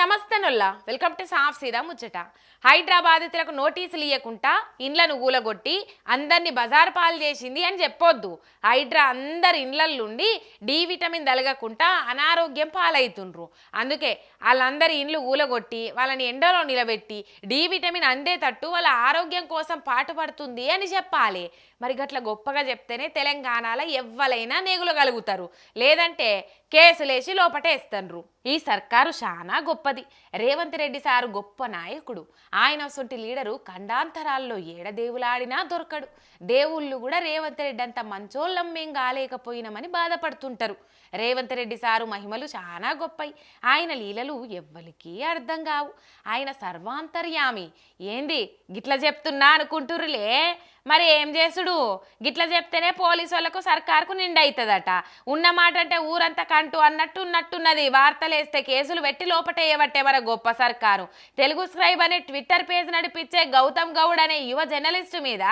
నమస్తే నొల్లా. Welcome to సాఫ్ సీదా ముచ్చట. హైదరాబాదితులకు నోటీసులు ఇవ్వకుండా ఇండ్లను ఊలగొట్టి అందరినీ బజారు పాలు చేసింది అని చెప్పొద్దు. హైడ్రా అందరి ఇండ్లల్లుండి డి విటమిన్ తలగకుండా అనారోగ్యం పాలవుతుండ్రు అందుకే వాళ్ళందరి ఇండ్లు ఊలగొట్టి వాళ్ళని ఎండలో నిలబెట్టి డి విటమిన్ అందేటట్టు వాళ్ళ ఆరోగ్యం కోసం పాటుపడుతుంది అని చెప్పాలి. మరి గట్ల గొప్పగా చెప్తేనే తెలంగాణలో ఎవ్వలైనా నేగులగలుగుతారు. లేదంటే కేసులేసి లోపటేస్తుండ్రు ఈ సర్కారు చాలా గొప్పది. రేవంత్ రెడ్డి సారు గొప్ప నాయకుడు. ఆయన సొంటి లీడరు ఖండాంతరాల్లో ఏడదేవులాడినా దొరకడు. దేవుళ్ళు కూడా రేవంత్ రెడ్డి అంత మంచోళ్ళం మేం కాలేకపోయినామని బాధపడుతుంటారు. రేవంత్ రెడ్డి సారు మహిమలు చాలా గొప్పయి. ఆయన లీలలు ఎవ్వరికీ అర్థం కావు. ఆయన సర్వాంతర్యామి. ఏంది గిట్ల చెప్తున్నా అనుకుంటుర్రులే? మరి ఏం చేసుడు? గిట్ల చెప్తేనే పోలీసు వాళ్ళకు సర్కారుకు నిండైతుందట ఉన్న మాట అంటే ఊరంతా కంటూ అన్నట్టు ఉన్నట్టున్నది. వార్తలేస్తే కేసులు పెట్టి లోపటేయబట్టే మన గొప్ప సర్కారు. తెలుగు స్క్రైబ్ అనే ట్విట్టర్ పేజ్ నడిపించే గౌతమ్ గౌడ్ అనే యువ జర్నలిస్టు మీద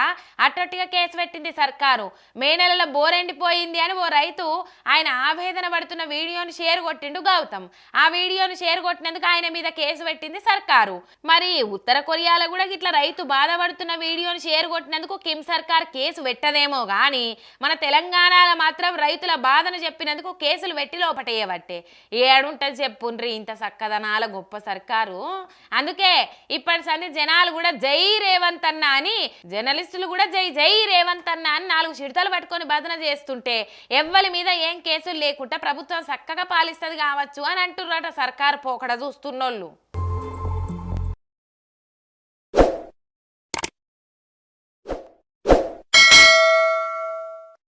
అట్టట్టుగా కేసు పెట్టింది సర్కారు. మే నెలలో బోరెండిపోయింది అని ఓ రైతు ఆయన ఆవేదన పడుతున్న వీడియోని షేర్ కొట్టిండు గౌతమ్. ఆ వీడియోను షేర్ కొట్టినందుకు ఆయన మీద కేసు పెట్టింది సర్కారు. మరి ఉత్తర కొరియాలో కూడా ఇట్లా రైతు బాధపడుతున్న వీడియోని షేర్ కొట్టినందుకు కిమ్ సర్కార్ కేసు పెట్టదేమో కానీ మన తెలంగాణలో మాత్రం రైతుల బాధను చెప్పినందుకు కేసులు పెట్టి లోపటేయబట్టే. ఏడుంటుంది చెప్పుండ్రి ఇంత చక్కదనాల గొప్ప సర్కారు. అందుకే ఇప్పటి సంది జనాలు కూడా జై రేవంత్ అన్న అని జర్నలిస్టులు కూడా జై జై రేవంత్ అన్న అని నాలుగు చిడతలు పట్టుకొని బాధన చేస్తుంటే ఎవ్వరి మీద ఏం కేసులు లేకుండా ప్రభుత్వం చక్కగా పాలిస్తుంది కావచ్చు అని అంటుర్రట సర్కారు పోకడ చూస్తున్నోళ్ళు.